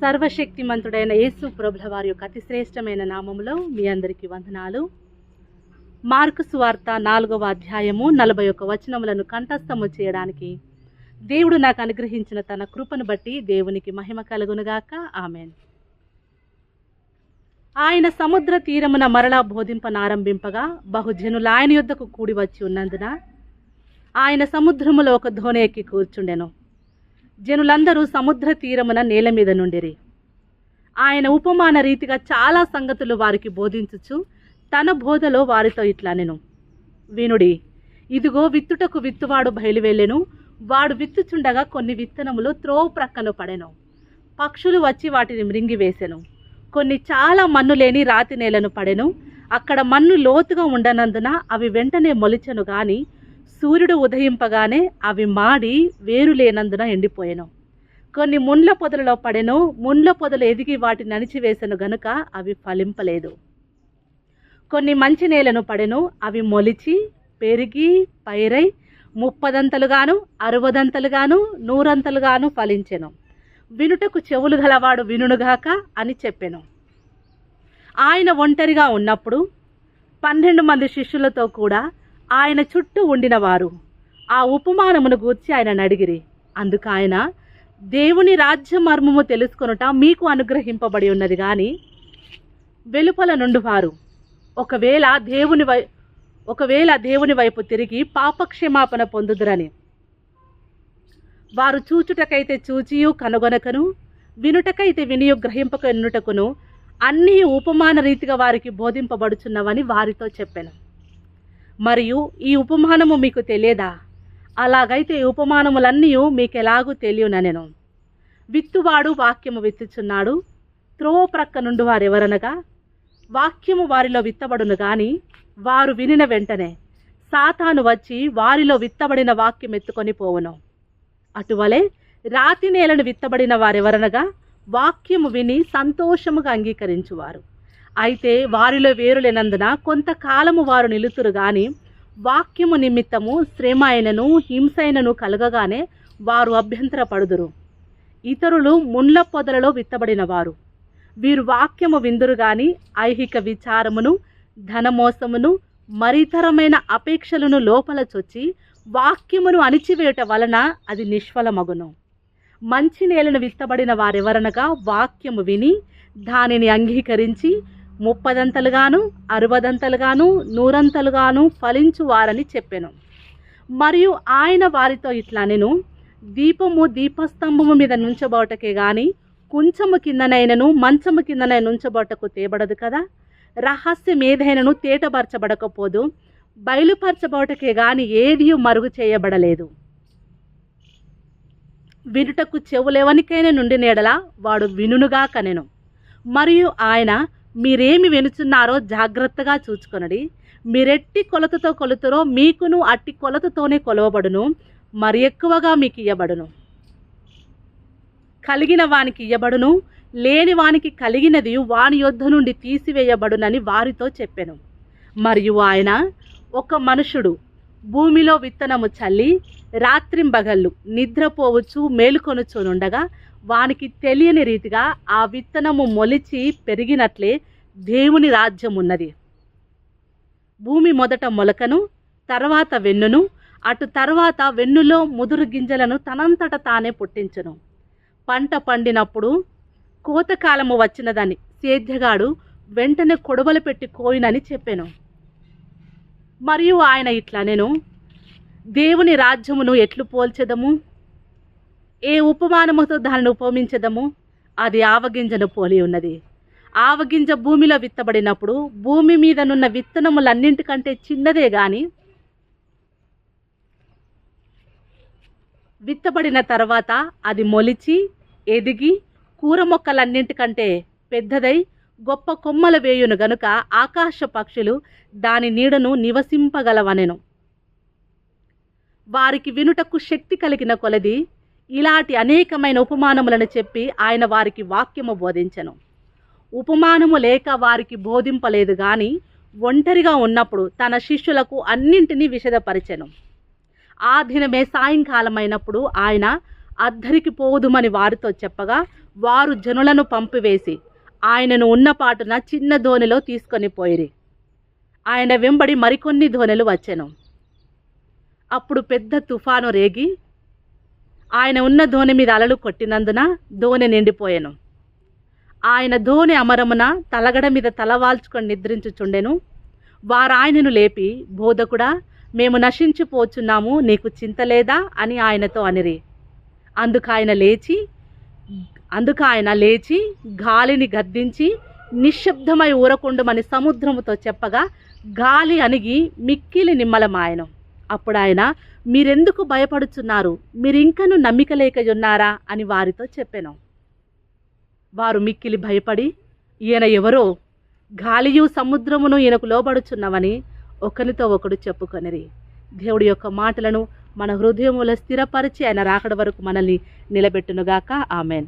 సర్వశక్తిమంతుడైన యేసు ప్రభుల వారి యొక్క అతి శ్రేష్టమైన నామములో మీ అందరికీ వందనాలు. మార్కు సువార్త నాలుగవ అధ్యాయము నలభై ఒక్క వచనములను కంఠస్థము చేయడానికి దేవుడు నాకు అనుగ్రహించిన తన కృపను బట్టి దేవునికి మహిమ కలుగునుగాక. ఆమెన్. ఆయన సముద్ర తీరమున మరలా బోధింపనారంభింపగా బహుజనులు ఆయన యుద్ధకు కూడి వచ్చి ఉన్నందున ఆయన సముద్రములో ఒక ధోని ఎక్కి కూర్చుండెను. జనులందరూ సముద్ర తీరమున నేల మీద నుండిరి. ఆయన ఉపమాన రీతిగా చాలా సంగతులు వారికి బోధించుచు తన బోధలో వారితో ఇట్లా నేను వినుడి ఇదిగో విత్తుటకు విత్తువాడు బయలువెళ్ళెను వాడు విత్తుచుండగా కొన్ని విత్తనములు త్రోవ ప్రక్కన పడెను. పక్షులు వచ్చి వాటిని మృంగివేసెను కొన్ని చాలా మన్ను లేని రాతి నేలను పడెను. అక్కడ మన్ను లోతుగా ఉండనందున అవి వెంటనే మొలిచెను గాని సూర్యుడు ఉదయింపగానే అవి మాడి వేరు లేనందున ఎండిపోయాను. కొన్ని ముండ్ల పొదలలో పడెను ముండ్ల పొదలు ఎదిగి వాటిని అణిచివేసను గనుక అవి ఫలింపలేదు. కొన్ని మంచి నేలను పడెను అవి మొలిచి పెరిగి పైరై ముప్పదంతలుగాను అరవదంతలుగాను నూరంతలుగాను ఫలించెను. వినుటకు చెవులు గలవాడు వినుగాక అని చెప్పెను. ఆయన ఒంటరిగా ఉన్నప్పుడు పన్నెండు మంది శిష్యులతో కూడా ఆయన చుట్టూ ఉండినవారు. ఆ ఉపమానమును గూర్చి ఆయన అడిగిరి అందుకు ఆయన దేవుని రాజ్య మర్మము తెలుసుకొనుట మీకు అనుగ్రహింపబడి ఉన్నది కానీ వెలుపల నుండి వారు ఒకవేళ దేవుని వై ఒకవేళ దేవుని వైపు తిరిగి పాపక్షమాపణ పొందుదురని. వారు చూచుటకైతే చూచియు కనుగొనకను. వినుటకైతే వినియు గ్రహింపక ఎన్నుటకును. అన్నీ ఉపమాన రీతిగా వారికి బోధింపబడుచున్నవని వారితో చెప్పాను. మరియు ఈ ఉపమానము మీకు తెలియదా? అలాగైతే ఈ ఉపమానములన్నీ మీకు ఎలాగూ తెలియననెను. విత్తువాడు వాక్యము విత్తుచున్నాడు. త్రోవ ప్రక్క నుండి వారెవరనగా? వాక్యము వారిలో విత్తబడును గాని వారు వినిన వెంటనే సాతాను వచ్చి వారిలో విత్తబడిన వాక్యం ఎత్తుకొని పోవును. అటువలే రాతి నేలను విత్తబడిన వారెవరనగా వాక్యము విని సంతోషముగా అంగీకరించువారు. అయితే వారిలో వేరులేనందున కొంతకాలము వారు నిలుతురు గాని వాక్యము నిమిత్తము శ్రమ అయినను హింస అయినను కలగగానే వారు అభ్యంతరపడుదురు. ఇతరులు ముండ్ల పొదలలో విత్తబడిన వారు వీరు వాక్యము విందురు గాని ఐహిక విచారమును ధనమోసమును మరితరమైన అపేక్షలను లోపల చొచ్చి వాక్యమును అణిచివేయట వలన అది నిష్ఫలమగును. మంచి నేలను విత్తబడిన వారెవరనగా వాక్యము విని దానిని అంగీకరించి ముప్పదంతలుగాను అరవదంతలుగాను నూరంతలుగాను ఫలించు వారని మరియు ఆయన వారితో ఇట్లా నేను దీపము దీపస్తంభము మీద నుంచబోటకే గాని కుంచము కిందనైనను మంచము కిందనై నుంచబోటకు తేబడదు కదా? రహస్యం ఏదైనను తేటపరచబడకపోదు బయలుపరచబోటకే గాని ఏది మరుగు చేయబడలేదు. వినుటకు చెవులెవనికైనా నుండి నేడలా వాడు వినునుగా కనెను మరియు ఆయన మీరేమి వెనుచున్నారో జాగ్రత్తగా చూచుకొనడి. మీరెట్టి కొలతతో కొలుతురో మీకును అట్టి కొలతతోనే కొలవబడును. మరి ఎక్కువగా మీకు ఇయ్యబడును కలిగిన వానికి ఇయ్యబడును. లేని వానికి కలిగినది వాని యొద్ధ నుండి తీసివేయబడునని వారితో చెప్పెను. మరియు ఆయన ఒక మనుషుడు. భూమిలో విత్తనము చల్లి రాత్రింబగళ్ళు నిద్రపోవచ్చు మేలుకొనుచునుండగా వానికి తెలియని రీతిగా ఆ విత్తనము మొలిచి పెరిగినట్లే దేవుని రాజ్యం ఉన్నది భూమి మొదట మొలకను తర్వాత వెన్నును అటు తర్వాత వెన్నులో ముదురు గింజలను తనంతట తానే పుట్టించును. పంట పండినప్పుడు కోతకాలము వచ్చినదని సేద్యగాడు వెంటనే కొడవలు పెట్టి కోయినని చెప్పాను. మరియు ఆయన ఇట్లా నేను దేవుని రాజ్యమును ఎట్లు పోల్చెదము? ఏ ఉపమానముతో దానిని ఉపమించదము? అది ఆవగింజను పోలి ఉన్నది. ఆవగింజ భూమిలో విత్తబడినప్పుడు భూమి మీదనున్న విత్తనములన్నింటికంటే చిన్నదే కానీ విత్తబడిన తర్వాత అది మొలిచి ఎదిగి కూర మొక్కలన్నింటికంటే పెద్దదై గొప్ప కొమ్మల వేయును గనుక ఆకాశ పక్షులు దాని నీడను నివసింపగలవనెను. వారికి వినుటకు శక్తి కలిగిన కొలది ఇలాంటి అనేకమైన ఉపమానములను చెప్పి ఆయన వారికి వాక్యము బోధించెను. ఉపమానము లేక వారికి బోధింపలేదు కానీ ఒంటరిగా ఉన్నప్పుడు తన శిష్యులకు అన్నింటినీ విషదపరిచెను. ఆ దినమే సాయంకాలమైనప్పుడు ఆయన అద్దరికి పోదుమని వారితో చెప్పగా వారు జనులను పంపివేసి ఆయనను ఉన్నపాటున చిన్న ధోనిలో తీసుకొని పోయిరి. ఆయన వెంబడి మరికొన్ని దోణెలు వచ్చెను. అప్పుడు పెద్ద తుఫాను రేగి ఆయన ఉన్న ధోని మీద అలలు కొట్టినందున ధోని నిండిపోయాను. ఆయన ధోని అమరమున తలగడ మీద తలవాల్చుకొని నిద్రించుచుండెను. వారాయనను లేపి బోధకుడా మేము నశించిపోచున్నాము నీకు చింత లేదా అని ఆయనతో అనిరి. అందుకు ఆయన లేచి అందుకు ఆయన లేచి గాలిని గద్దించి నిశ్శబ్దమై ఊరకుండమని సముద్రముతో చెప్పగా గాలి అణిగి మిక్కిలి నిమ్మలమాయను. అప్పుడు ఆయన మీరెందుకు భయపడుచున్నారు? మీరింకను నమ్మిక లేకయున్నారా అని వారితో చెప్పాను. వారు మిక్కిలి భయపడి ఈయన ఎవరో? గాలియు సముద్రమును ఈయనకు లోబడుచున్నవని ఒకరితో ఒకడు చెప్పుకొనిరి. దేవుడి యొక్క మాటలను మన హృదయముల స్థిరపరిచి ఆయన రాకడ వరకు మనల్ని నిలబెట్టునుగాక. ఆమెన్.